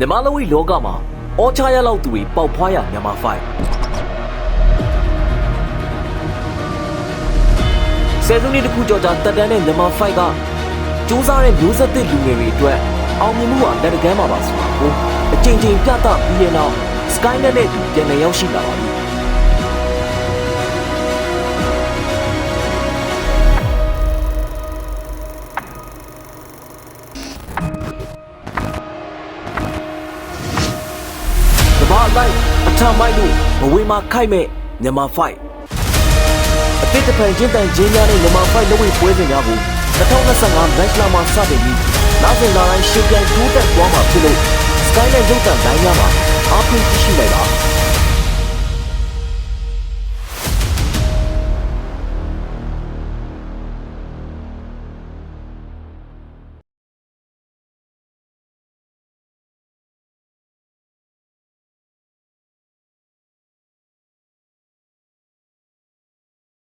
မြန်မာလူဝီလောကမှာအောချာရလောက်သူတွေပေါက်ဖွားရမြန်မာဖိုက်ဆယ်စုနှစ်တစ်ခုကျော်ကြာတက်တန်းတဲ့မြန်မာဖိုက်ကစူးစမ်းတဲ့မျိုးဆက်သစ်လူငယ်တွေအတွက်အောင်မြင်မှုဟာလက်တကမ်းမှာပါဆိုတာကိုအချိန်ချင်းပြသပြီးတဲ့နောက် Skynet နဲ့သူပြန်လည်ရောက်ရှိလာပါပြီ လိုက်အထမိုက်လို့မဝေမာခိုက်မဲ့မြန်မာဖိုက်အသစ်တစ်ဖန်ချင်းတန်ချင်းများနဲ့မြန်မာဖိုက်လက်ဝဲပွဲစဉ်များကို2025မတ်လမှာစတင်ပြီးနောက်စဉ်လာတိုင်းရှင်းပြန်တိုးတက်သွားမှာဖြစ်လို့ Skyline ရုပ်သံတိုင်းများမှာအားပေးကြည့်ရှုလိုက်ပါ